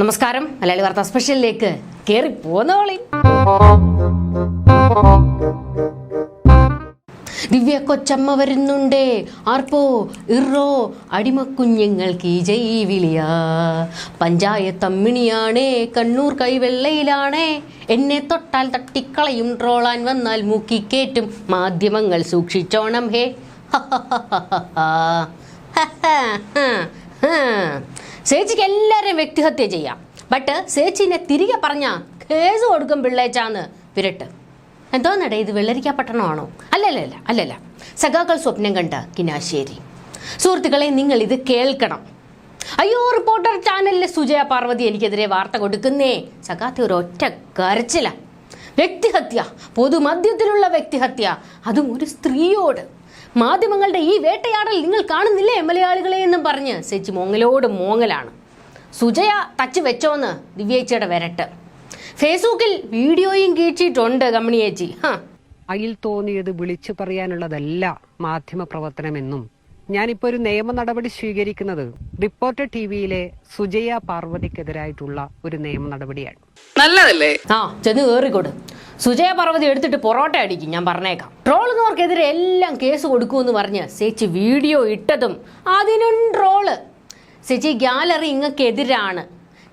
നമസ്കാരം. മലയാളി വാർത്താ സ്പെഷ്യലിലേക്ക് കേറി പോന്നോളി. ദിവ്യ കൊച്ചമ്മ വരുന്നുണ്ടേ. ആർപ്പോ ഇറോ അടിമക്കുഞ്ഞുങ്ങൾക്ക് ജയ് വിളിയ പഞ്ചായത്ത് അമ്മിണിയാണേ കണ്ണൂർ കൈവെള്ളയിലാണേ. എന്നെ തൊട്ടാൽ തട്ടിക്കളയും ട്രോളാൻ വന്നാൽ മൂക്കിക്കേറ്റും. മാധ്യമങ്ങൾ സൂക്ഷിച്ചോണം ഹേ. ചേച്ചിക്ക് എല്ലാവരെയും വ്യക്തിഹത്യ ചെയ്യാം. ബട്ട് സേച്ചിനെ തിരികെ പറഞ്ഞ കേസ് കൊടുക്കും പിള്ളേച്ചാന്ന് വിരട്ട്. എന്തോന്നടേ ഇത് വെള്ളരിക്കാ പട്ടണമാണോ? അല്ലല്ല അല്ലല്ല. സഖാക്കൾ സ്വപ്നം കണ്ട കിനാശേരി സുഹൃത്തുക്കളെ നിങ്ങൾ ഇത് കേൾക്കണം. അയ്യോ റിപ്പോർട്ടർ ചാനലിലെ സുജയ പാർവതി എനിക്കെതിരെ വാർത്ത കൊടുക്കുന്നേ. സഖാത്തി ഒരു ഒറ്റ കരച്ചില. വ്യക്തിഹത്യ പൊതുമധ്യത്തിലുള്ള വ്യക്തിഹത്യ അതും ഒരു സ്ത്രീയോട്. മാധ്യമങ്ങളുടെ ഈ വേട്ടയാടൽ നിങ്ങൾ കാണുന്നില്ലേ മലയാളികളെ എന്നും പറഞ്ഞ് സെച്ചി മോങ്ങലോട് മോങ്ങലാണ്. സുജയ തച്ച് വെച്ചോന്ന് ദിവ്യേച്ചിയുടെ വരട്ട്. ഫേസ്ബുക്കിൽ വീഡിയോയും കീഴ്ച്ചിട്ടുണ്ട് കമ്മിണിയേച്ചി ഹാ. അയിൽ തോന്നിയത് വിളിച്ചു പറയാനുള്ളതല്ല മാധ്യമ പ്രവർത്തനമെന്നും ഞാനിപ്പോ ഒരു നിയമ നടപടി സ്വീകരിക്കുന്നത് റിപ്പോർട്ടർ ടി വിയിലെ സുജയ പാർവതിക്കെതിരായിട്ടുള്ള ഒരു നിയമ നടപടിയാണ്. നല്ലതല്ലേ? ആ ചെന്ന് കയറിക്കൊടു സുജയ പർവതി എടുത്തിട്ട് പൊറോട്ട അടിക്കും ഞാൻ പറഞ്ഞേക്കാം. ട്രോളുന്നവർക്കെതിരെ എല്ലാം കേസ് കൊടുക്കുമെന്ന് പറഞ്ഞ് സേച്ചി വീഡിയോ ഇട്ടതും അതിനും ട്രോൾ. സേച്ചി ഗാലറി ഇങ്ങക്കെതിരാണ്.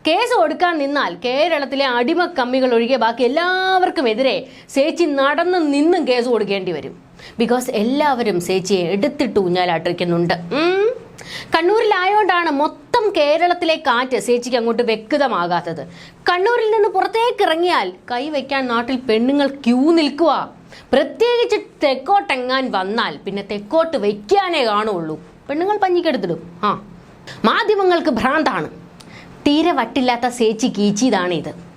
കേസ് കൊടുക്കാൻ നിന്നാൽ കേരളത്തിലെ അടിമ കമ്മികൾ ഒഴികെ ബാക്കി എല്ലാവർക്കും എതിരെ ചേച്ചി നടന്ന് നിന്നും കേസ് കൊടുക്കേണ്ടി വരും. ബിക്കോസ് എല്ലാവരും ചേച്ചിയെ എടുത്തിട്ട് ഊഞ്ഞാലാട്ടിരിക്കുന്നുണ്ട്. കണ്ണൂരിലായോണ്ടാണ് മൊത്തം കേരളത്തിലെ കാറ്റ് ചേച്ചിക്ക് അങ്ങോട്ട് വ്യക്തമാകാത്തത്. കണ്ണൂരിൽ നിന്ന് പുറത്തേക്ക് ഇറങ്ങിയാൽ കൈവയ്ക്കാൻ നാട്ടിൽ പെണ്ണുങ്ങൾ ക്യൂ നിൽക്കുക പ്രത്യേകിച്ച് തെക്കോട്ടെങ്ങാൻ വന്നാൽ പിന്നെ തെക്കോട്ട് വയ്ക്കാനേ കാണുള്ളൂ. പെണ്ണുങ്ങൾ പഞ്ഞിക്കെടുത്തിടും. ആ. മാധ്യമങ്ങൾക്ക് ഭ്രാന്താണ്. തീരെ വട്ടില്ലാത്ത സേച്ചി കീച്ചിതാണ് ഇത്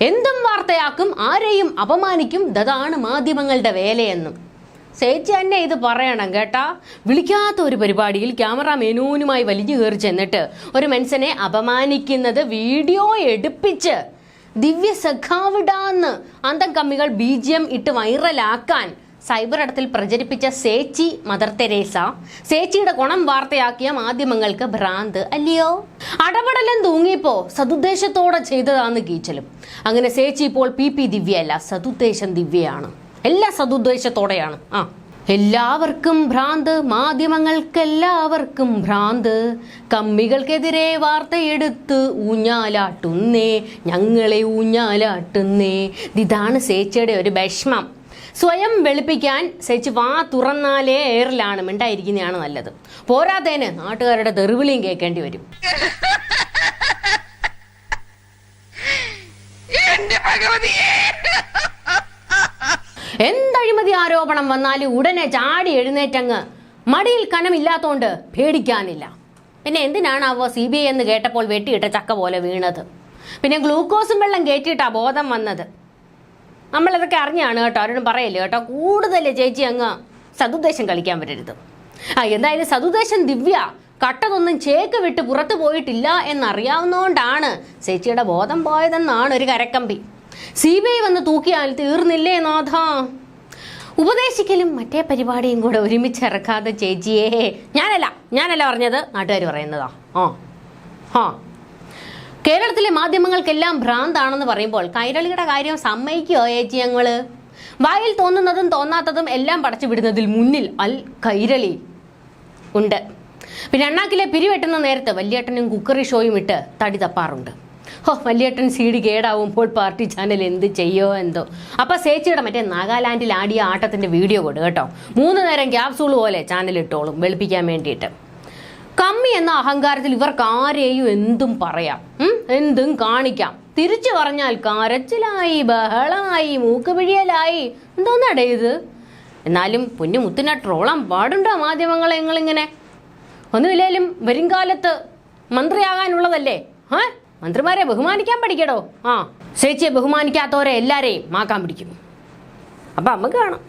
എന്തും വാർത്തയാക്കും ആരെയും അപമാനിക്കും അതാണ് മാധ്യമങ്ങളുടെ വേലയെന്നും. സേച്ചി തന്നെ ഇത് പറയണം കേട്ടാ. വിളിക്കാത്ത ഒരു പരിപാടിയിൽ ക്യാമറ മെനൂനുമായി വലിഞ്ഞു കയറി ചെന്നിട്ട് ഒരു മനുഷ്യനെ അപമാനിക്കുന്നത് വീഡിയോ എടുപ്പിച്ച് ദിവ്യ സഖാവിടാന്ന് അന്തം കമ്മികൾ ബി ജി എം ഇട്ട് വൈറലാക്കാൻ സൈബർ ഇടത്തിൽ പ്രചരിപ്പിച്ച സേച്ചി മദർ തെരേസ. സേച്ചിയുടെ ഗുണം വാർത്തയാക്കിയ മാധ്യമങ്ങൾക്ക് ഭ്രാന്ത് അല്ലയോ? അടപടലം തൂങ്ങിയപ്പോ സതുദ്ദേശത്തോടെ ചെയ്തതാന്ന് കീച്ചലും അങ്ങനെ സേച്ചി ഇപ്പോൾ പി പി ദിവ്യയല്ല സതുദ്ദേശം ദിവ്യയാണ്. എല്ലാം സതുദ്ദേശത്തോടെയാണ്. ആ. എല്ലാവർക്കും ഭ്രാന്ത് മാധ്യമങ്ങൾക്കെല്ലാവർക്കും ഭ്രാന്ത്. കമ്മികൾക്കെതിരെ വാർത്തയെടുത്ത് ഊഞ്ഞാലാട്ടുന്നേ ഞങ്ങളെ ഊഞ്ഞാലാട്ടുന്നേ. ഇതാണ് സേച്ചയുടെ ഒരു വിഷമം. സ്വയം വെളുപ്പിക്കാൻ സേച്ച് വാ തുറന്നാലേ എയറിലാണ് മിണ്ടായിരിക്കുന്നതാണ് നല്ലത്. പോരാത്തേന് നാട്ടുകാരുടെ തെറിവിളിയും കേൾക്കേണ്ടി വരും. ഭഗവതിയെ! എന്തഴിമതി ആരോപണം വന്നാലും ഉടനെ ചാടി എഴുന്നേറ്റങ്ങ് മടിയിൽ കനമില്ലാത്തോണ്ട് പേടിക്കാനില്ല. പിന്നെ എന്തിനാണാവോ സി ബി ഐ എന്ന് കേട്ടപ്പോൾ വെട്ടിയിട്ട ചക്ക പോലെ വീണത്? പിന്നെ ഗ്ലൂക്കോസും വെള്ളം കയറ്റിയിട്ടാ ബോധം വന്നത്? നമ്മളതൊക്കെ അറിഞ്ഞാണ് കേട്ടോ അവരോടും പറയല്ലേ കേട്ടോ കൂടുതൽ ചേച്ചി അങ്ങ് സതുദ്ദേശം കളിക്കാൻ വരരുത്. ആ എന്തായാലും സതുദ്ദേശം ദിവ്യ കട്ടതൊന്നും ചേക്ക് വിട്ട് പുറത്തു പോയിട്ടില്ല എന്നറിയാവുന്നതുകൊണ്ടാണ് ചേച്ചിയുടെ ബോധം പോയതെന്നാണ് ഒരു കരക്കമ്പി. സി ബി ഐ വന്ന് തൂക്കിയാൽ തീർന്നില്ലേ നാഥ? ഉപദേശിക്കലും മറ്റേ പരിപാടിയും കൂടെ ഒരുമിച്ച് ഇറക്കാതെ ചേച്ചിയെ. ഞാനല്ല ഞാനല്ല പറഞ്ഞത് നാട്ടുകാർ പറയുന്നതാ. ആ ആ. കേരളത്തിലെ മാധ്യമങ്ങൾക്കെല്ലാം ഭ്രാന്താണെന്ന് പറയുമ്പോൾ കൈരളിയുടെ കാര്യം സമ്മതിക്കുമോ ചേച്ചി ഞങ്ങൾ വായിൽ തോന്നുന്നതും തോന്നാത്തതും എല്ലാം പടച്ചു വിടുന്നതിൽ മുന്നിൽ അൽ കൈരളി ഉണ്ട്. പിന്നെ അണ്ണാക്കിലെ പിരിവെട്ടുന്ന നേരത്ത് വല്യേട്ടനും കുക്കറി ഷോയും ഇട്ട് തടി തപ്പാറുണ്ട്. ഹോ വല്യേട്ടൻ സി ഡി കേടാവുമ്പോൾ പാർട്ടി ചാനൽ എന്ത് ചെയ്യോ എന്തോ. അപ്പൊ സേച്ചിയുടെ മറ്റേ നാഗാലാൻഡിൽ ആടിയ ആട്ടത്തിന്റെ വീഡിയോ കൊടു കേട്ടോ. മൂന്ന് നേരം ക്യാപ്സൂൾ പോലെ ചാനൽ ഇട്ടോളും വെളുപ്പിക്കാൻ വേണ്ടിയിട്ട്. കമ്മി എന്ന അഹങ്കാരത്തിൽ ഇവർക്ക് ആരെയും എന്തും പറയാം. എന്തും കാണിക്കാം. തിരിച്ചു പറഞ്ഞാൽ കരച്ചിലായി ബഹളമായി മൂക്കുപിഴിയലായി എന്തോന്നടേ ഇത്? എന്നാലും പൊന്നു മുത്തിനെ ട്രോളാൻ പാടുണ്ടോ മാധ്യമങ്ങളെ നിങ്ങളിങ്ങനെ? ഒന്നുമില്ലേലും വരും കാലത്ത് മന്ത്രിയാകാനുള്ളതല്ലേ? ഏ മന്ത്രിമാരെ ബഹുമാനിക്കാൻ പഠിക്കടോ? ആ ചേച്ചിയെ ബഹുമാനിക്കാത്തവരെ എല്ലാരെയും മാക്കാൻ പിടിക്കും. അപ്പൊ നമുക്ക് കാണാം.